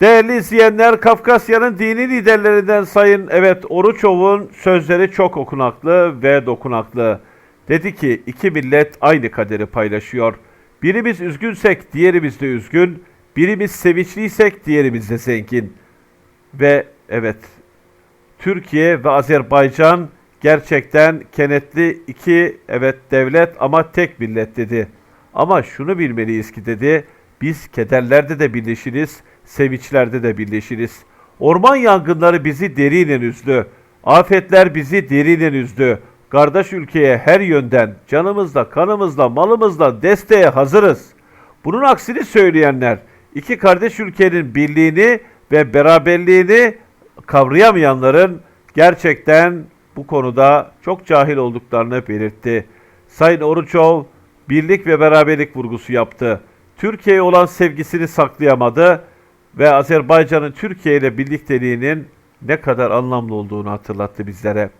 Değerli izleyenler, Kafkasya'nın dini liderlerinden Sayın Evet Oruçov'un sözleri çok okunaklı ve dokunaklı. Dedi ki iki millet aynı kaderi paylaşıyor. Birimiz üzgünsek diğerimiz de üzgün, birimiz sevinçliysek diğerimiz de zengin. Ve evet Türkiye ve Azerbaycan gerçekten kenetli iki evet devlet ama tek millet dedi. Ama şunu bilmeliyiz ki dedi, biz kederlerde de birleşiriz, sevinçlerde de birleşiriz. Orman yangınları bizi derinen üzdü. Afetler bizi derinen üzdü. Kardeş ülkeye her yönden canımızla, kanımızla, malımızla desteğe hazırız. Bunun aksini söyleyenler iki kardeş ülkenin birliğini ve beraberliğini kavrayamayanların gerçekten bu konuda çok cahil olduklarını belirtti. Sayın Oruçov birlik ve beraberlik vurgusu yaptı. Türkiye'ye olan sevgisini saklayamadı ve Azerbaycan'ın Türkiye ile birlikteliğinin ne kadar anlamlı olduğunu hatırlattı bizlere.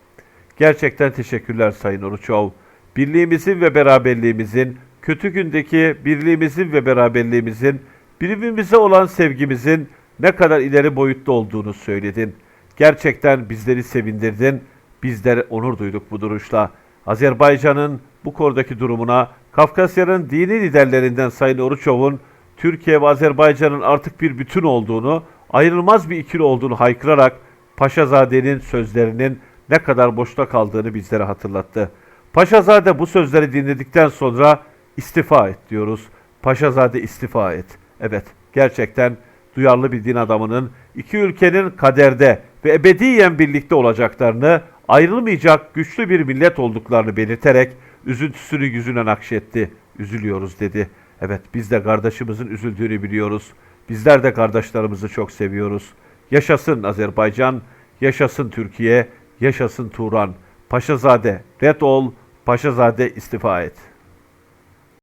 Gerçekten teşekkürler Sayın Oruçov. Birliğimizin ve beraberliğimizin, kötü gündeki birliğimizin ve beraberliğimizin, birbirimize olan sevgimizin ne kadar ileri boyutta olduğunu söyledin. Gerçekten bizleri sevindirdin. Bizler onur duyduk bu duruşla. Azerbaycan'ın bu konudaki durumuna Kafkasya'nın dini liderlerinden Sayın Oruçov'un Türkiye ve Azerbaycan'ın artık bir bütün olduğunu, ayrılmaz bir ikili olduğunu haykırarak Paşazade'nin sözlerinin ne kadar boşta kaldığını bizlere hatırlattı. Paşazade bu sözleri dinledikten sonra istifa et diyoruz. Paşazade istifa et. Evet, gerçekten duyarlı bir din adamının iki ülkenin kaderde ve ebediyen birlikte olacaklarını, ayrılmayacak güçlü bir millet olduklarını belirterek üzüntüsünü yüzüne nakşetti. Üzülüyoruz dedi. Evet biz de kardeşimizin üzüldüğünü biliyoruz. Bizler de kardeşlerimizi çok seviyoruz. Yaşasın Azerbaycan, yaşasın Türkiye, yaşasın Turan. Paşazade red ol, Paşazade istifa et.